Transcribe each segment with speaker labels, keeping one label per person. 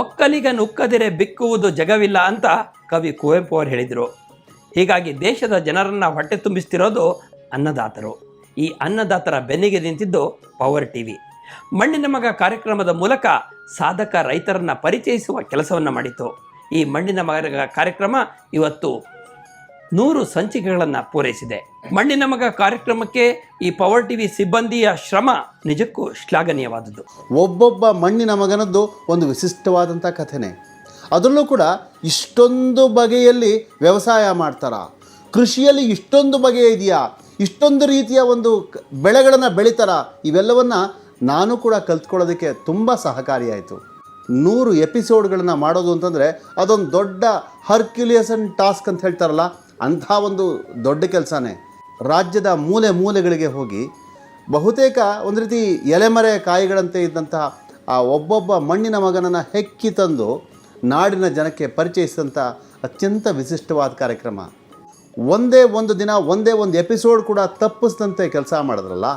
Speaker 1: ಒಕ್ಕಲಿಗ ನುಕ್ಕದಿರೆ ಬಿಕ್ಕುವುದು ಜಗವಿಲ್ಲ ಅಂತ ಕವಿ ಕುವೆಂಪು ಅವರು ಹೇಳಿದರು. ಹೀಗಾಗಿ ದೇಶದ ಜನರನ್ನು ಹೊಟ್ಟೆ ತುಂಬಿಸ್ತಿರೋದು ಅನ್ನದಾತರು. ಈ ಅನ್ನದಾತರ ಬೆನ್ನಿಗೆ ನಿಂತಿದ್ದು ಪವರ್ ಟಿ ವಿ ಮಣ್ಣಿನ ಮಗ ಕಾರ್ಯಕ್ರಮದ ಮೂಲಕ ಸಾಧಕ ರೈತರನ್ನು ಪರಿಚಯಿಸುವ ಕೆಲಸವನ್ನು ಮಾಡಿತು ಈ ಮಣ್ಣಿನ ಮಗ ಕಾರ್ಯಕ್ರಮ ಇವತ್ತು ನೂರು ಸಂಚಿಕೆಗಳನ್ನು ಪೂರೈಸಿದೆ. ಮಣ್ಣಿನ ಮಗ ಕಾರ್ಯಕ್ರಮಕ್ಕೆ ಈ ಪವರ್ ಟಿವಿ ಸಿಬ್ಬಂದಿಯ ಶ್ರಮ ನಿಜಕ್ಕೂ ಶ್ಲಾಘನೀಯವಾದದ್ದು.
Speaker 2: ಒಬ್ಬೊಬ್ಬ ಮಣ್ಣಿನ ಮಗನದ್ದು ಒಂದು ವಿಶಿಷ್ಟವಾದಂಥ ಕಥೆನೇ. ಅದರಲ್ಲೂ ಕೂಡ ಇಷ್ಟೊಂದು ಬಗೆಯಲ್ಲಿ ವ್ಯವಸಾಯ ಮಾಡ್ತಾರ. ಕೃಷಿಯಲ್ಲಿ ಇಷ್ಟೊಂದು ಬಗೆಯ ಇದೆಯಾ? ಇಷ್ಟೊಂದು ರೀತಿಯ ಒಂದು ಬೆಳೆಗಳನ್ನು ಬೆಳೀತಾರ? ಇವೆಲ್ಲವನ್ನು ನಾನು ಕೂಡ ಕಲ್ತ್ಕೊಳ್ಳೋದಕ್ಕೆ ತುಂಬ ಸಹಕಾರಿಯಾಯಿತು. ನೂರು ಎಪಿಸೋಡ್ಗಳನ್ನು ಮಾಡೋದು ಅಂತಂದರೆ ಅದೊಂದು ದೊಡ್ಡ ಹರ್ಕ್ಯುಲಿಯಸನ್ ಟಾಸ್ಕ್ ಅಂತ ಹೇಳ್ತಾರಲ್ಲ ಅಂಥ ಒಂದು ದೊಡ್ಡ ಕೆಲಸನೇ. ರಾಜ್ಯದ ಮೂಲೆ ಮೂಲೆಗಳಿಗೆ ಹೋಗಿ ಬಹುತೇಕ ಒಂದು ರೀತಿ ಎಲೆಮರೆ ಕಾಯಿಗಳಂತೆ ಇದ್ದಂತಹ ಆ ಒಬ್ಬೊಬ್ಬ ಮಣ್ಣಿನ ಮಗನನ್ನು ಹೆಕ್ಕಿ ತಂದು ನಾಡಿನ ಜನಕ್ಕೆ ಪರಿಚಯಿಸಿದಂಥ ಅತ್ಯಂತ ವಿಶಿಷ್ಟವಾದ ಕಾರ್ಯಕ್ರಮ. ಒಂದೇ ಒಂದು ದಿನ, ಒಂದೇ ಒಂದು ಎಪಿಸೋಡ್ ಕೂಡ ತಪ್ಪಿಸಿದಂತೆ ಕೆಲಸ ಮಾಡಿದ್ರಲ್ಲ?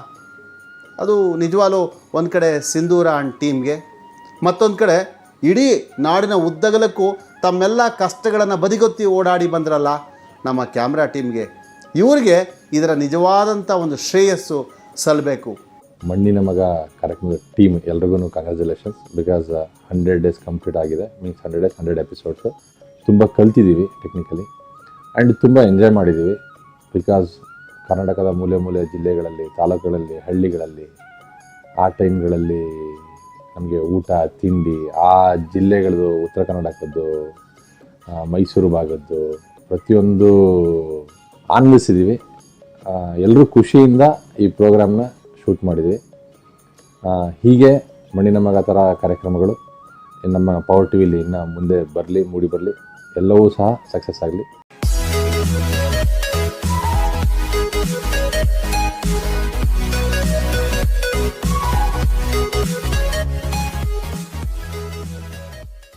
Speaker 2: ಅದು ನಿಜವಾಗ್ಲೂ ಒಂದು ಕಡೆ ಸಿಂಧೂರ ಆ್ಯಂಡ್ ಟೀಮ್ಗೆ, ಮತ್ತೊಂದು ಕಡೆ ಇಡೀ ನಾಡಿನ ಉದ್ದಗಲಕ್ಕೂ ತಮ್ಮೆಲ್ಲ ಕಷ್ಟಗಳನ್ನು ಬದಿಗೊತ್ತಿ ಓಡಾಡಿ ಬಂದ್ರಲ್ಲ? ನಮ್ಮ ಕ್ಯಾಮ್ರಾ ಟೀಮ್ಗೆ. ಇವರಿಗೆ ಇದರ ನಿಜವಾದಂಥ ಒಂದು ಶ್ರೇಯಸ್ಸು ಸಲ್ಲಬೇಕು
Speaker 3: ಮಣ್ಣಿನ ಮಗ ಕಾರ್ಯಕ್ರಮದ ಟೀಮ್ ಎಲ್ರಿಗೂ congratulations because hundred days complete ಆಗಿದೆ. Means hundred days hundred episodes ತುಂಬ ಕಲ್ತಿದ್ದೀವಿ ಟೆಕ್ನಿಕಲಿ ಆ್ಯಂಡ್ ತುಂಬ ಎಂಜಾಯ್ ಮಾಡಿದ್ದೀವಿ ಬಿಕಾಸ್ ಕರ್ನಾಟಕದ ಮೂಲೆ ಮೂಲೆ ಜಿಲ್ಲೆಗಳಲ್ಲಿ, ತಾಲೂಕುಗಳಲ್ಲಿ, ಹಳ್ಳಿಗಳಲ್ಲಿ, ಆ ಟೈಮ್ಗಳಲ್ಲಿ ನಮಗೆ ಊಟ, ತಿಂಡಿ, ಆ ಜಿಲ್ಲೆಗಳದ್ದು, ಉತ್ತರ ಕರ್ನಾಟಕದ್ದು ಮೈಸೂರು ಭಾಗದ್ದು ಪ್ರತಿಯೊಂದು ಆನಂದಿಸಿದ್ದೀವಿ ಎಲ್ಲರೂ ಖುಷಿಯಿಂದ ಈ ಪ್ರೋಗ್ರಾಮ್ನ ಶೂಟ್ ಮಾಡಿದ್ವಿ. ಹೀಗೆ ಮಣ್ಣಿನ ಮಗ ಥರ ಕಾರ್ಯಕ್ರಮಗಳು ನಮ್ಮ ಪವರ್ ಟಿ ವಿಲಿ ಇನ್ನು ಮುಂದೆ ಬರಲಿ, ಮೂಡಿ ಬರಲಿ, ಎಲ್ಲವೂ ಸಹ ಸಕ್ಸಸ್ ಆಗಲಿ.